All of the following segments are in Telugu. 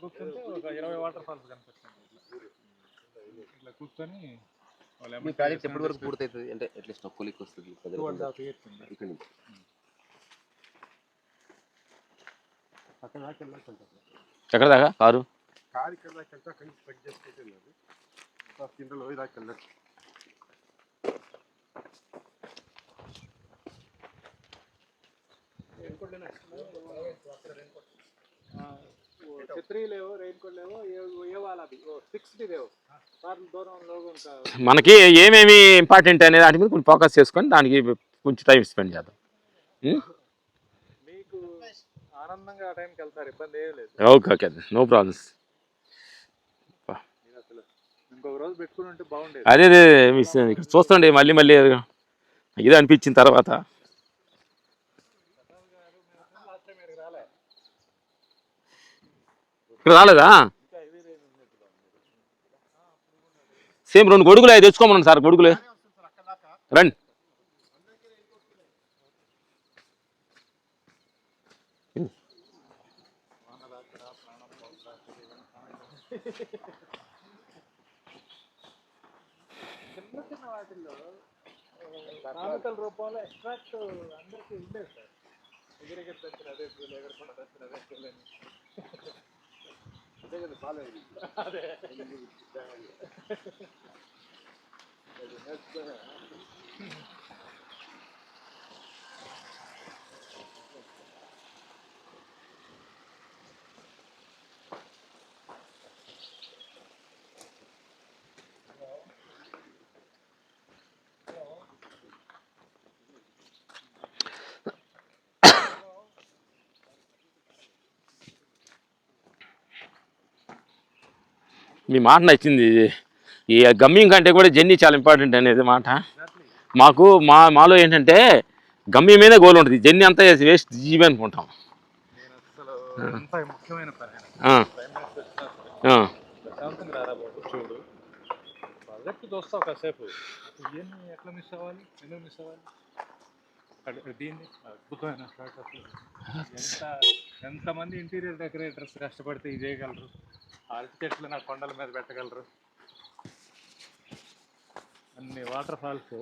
కూర్చుంటే ఒక ఇరవై వాటర్ ఫాల్స్ కనిపిస్తుంది. ఇట్లా. ఇట్లా కూర్చొని వాళ్ళు మీ ప్రాజెక్ట్ ఎప్పటి వరకు పూర్తవుతుంది? అంటే అట్లీస్ట్ ఒక కొలిక్ వస్తుంది ఇక్కడ నుంచి. ఎక్కడ దాకా? కారు? కారు ఇక్కడ దాకా వెళ్తే నుంచి ట్రెక్ చేసుకుంటే కింద లోయ దాకా వెళ్ళచ్చు మనకి ఏమేమి ఇంపార్టెంట్ అనే దాని మీద కొంచెం ఫోకస్ చేసుకొని దానికి కొంచెం టైం స్పెండ్ చేద్దాం. ఉం? మీకు ఆనందంగా ఆ టైంకి వెళ్తారు ఇబ్బంది ఏం లేదు. ఓకే ఓకే నో ప్రాబ్లమ్స్ అదే అదే మిస్ ఇక్కడ చూస్తుండే మళ్ళీ మళ్ళీ ఇదే అనిపించిన తర్వాత. ఇక్కడ రాలేదా ఇంకా హెవీ రెయిన్ ఉన్నట్టుగా ఉంది సేమ్ రెండు గొడుగులు అవి తెచ్చుకోమన్నాను సార్ గొడుగులు రండి చిన్న చిన్న వాటిల్లో సామెతల రూపంలో ఎక్స్ట్రాక్ట్ అందరికీ ఉండేది సార్ ఎగిరెగిరి తెచ్చిన అదే పూలు ఎగరకుండా తెచ్చిన అదే పూలు అని అదే మీ మాట నచ్చింది ఈ గమ్యం కంటే కూడా జర్నీ చాలా ఇంపార్టెంట్ అనేది మాట. మాకు మా మాలో ఏంటంటే గమ్యం మీద గోల్ ఉంటుంది. జర్నీ అంతా వేస్ట్ జీవి అనుకుంటాం. ఎంతమంది ఇంటీరియర్ డెకరేటర్స్ కష్టపడితే ఇది అరటి చెట్లు నా కొండల మీద పెట్టగలరు. అన్ని వాటర్ ఫాల్స్.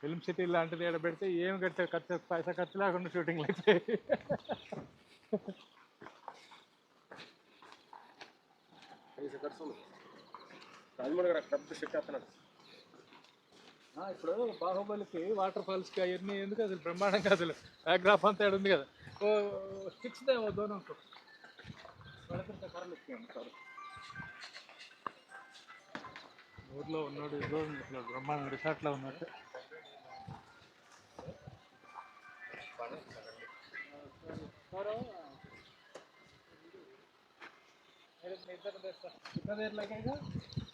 ఫిల్మ్ సిటీ లాంటిది ఏడ పెడితే ఏం కట్టే ఖర్చు పైసా ఖర్చు లేకుండా షూటింగ్లు అయితే కనీసం ఖర్చు ఉంది. రాజమౌళి గారు పెద్ద షిఫ్ట్ వేస్తున్నాడు. ఇప్పుడు బాహుబలికి వాటర్ ఫాల్స్కి అవన్నీ ఎందుకు అసలు బ్రహ్మాండంగా అసలు బ్యాక్గ్రాఫ్ అంతా ఏడు ఉంది కదా. ఓ స్టిక్స్ దేవో దూరం ఊర్లో ఉన్నాడు ఇదో ఇట్లా బ్రహ్మాండ రిసార్ట్లో ఉన్నట్టు.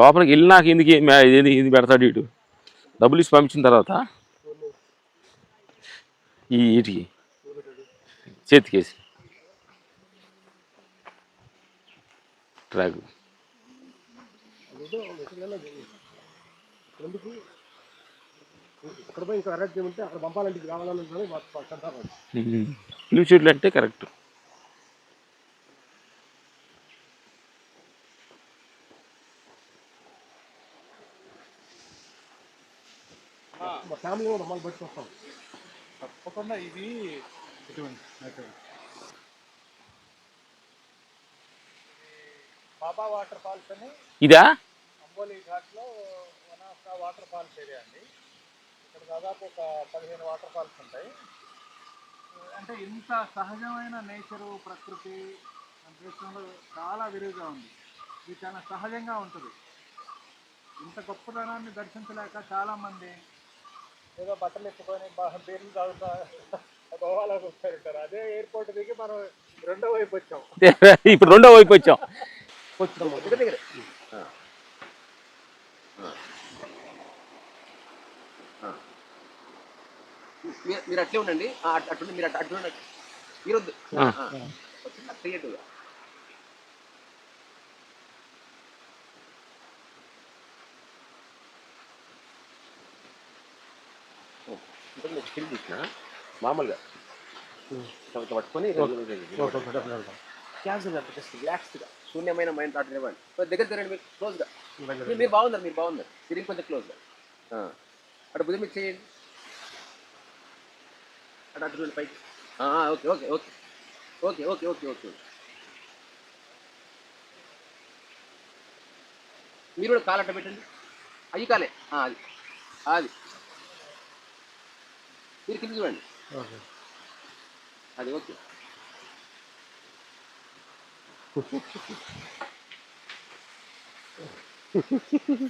లోపలికి వెళ్ళినాక ఎందుకు ఇది ఇది పెడతాడు ఇటు. డబ్బులు ఇచ్చి పంపించిన తర్వాత ఈ వీటికి చేతికేసి ట్రాక్. ఇక్కడ పోయి ఇంకా మా ఫ్యామిలీ కూడా మమ్మల్ని పట్టుకొస్తాం తప్పకుండా ఇది. బాబా వాటర్ ఫాల్స్ అని ఇదా? అంబోలి ఘాట్లో one of the water falls area అండి. ఇక్కడ దాదాపు ఒక పదిహేను వాటర్ ఫాల్స్ ఉంటాయి. అంటే ఇంత సహజమైన నేచరు ప్రకృతి మన దేశంలో చాలా విరివిగా ఉంది. ఇది చాలా సహజంగా ఉంటుంది. ఇంత గొప్పదనాన్ని దర్శించలేక చాలామంది ఏదో బట్టలు ఎత్తుకొని బీర్లు తాగుతా గోవాలోకి వస్తారు అదే ఎయిర్పోర్ట్ దిగి మనం రెండో వైపు వచ్చాం. ఇప్పుడు రెండో వైపు వచ్చాం. దగ్గర దగ్గర. ఆ. ఆ. ఆ. మీరు- మీరు అట్లే ఉండండి. ఆ, అట్- అట్లుండి మీరు అట్- అట్లా మీరు వద్దు. ఆ. క్రియేటివ్గా మీరు స్టిల్ తీసిన మామూలుగా. ఇట్లా పట్టుకొని క్యాన్సర్ జస్ట్ రిలాక్స్డ్గా శూన్యమైన మైండ్ థాట్ ఇవ్వండి దగ్గర తిరండి మీరు క్లోజ్గా మీరు మీరు బాగున్నారు మీరు బాగున్నారు. తిరిగి కొంచెం క్లోజ్గా అటు భుజం మీద చేయండి. అటు అటు చూడండి పైకి. Okay okay okay. Okay okay okay okay మీరు కూడా కాలు అట్ట పెట్టండి. అయ్యి కాలే. అది. అది. మీరు కింద చూడండి. అది ఓకే.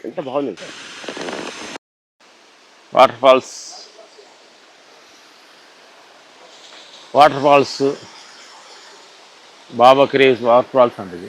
ఎంత బాగుంది. Sir water falls. Water falls. Baba craze water falls అంటది.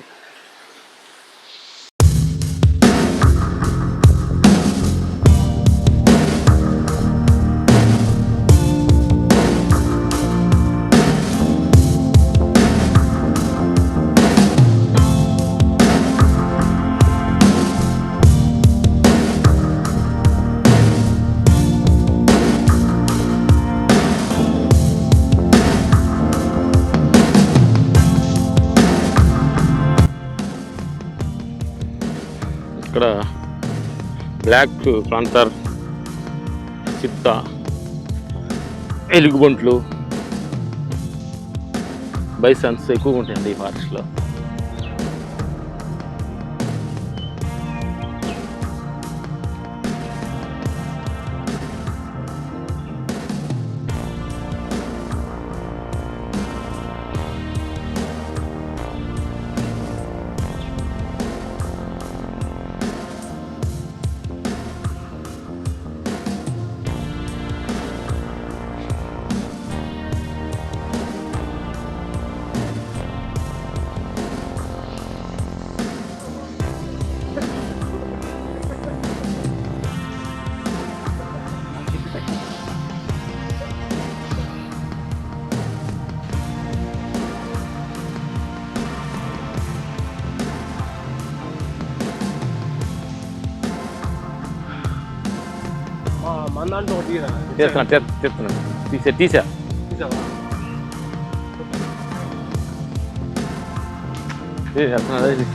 ఇక్కడ బ్లాక్ ప్లాంటర్ చిత్త ఎలుగుబంట్లు బైసన్స్ ఎక్కువగా ఉంటాయండి ఈ ఫారెస్ట్లో. మా మన దాంట్లో ఒకటి తీయరా? తీస్తున్నా తీ- తీస్తున్నా తీసా తీసా తీసావా? తీసేస్తున్నా, అదే తీసా.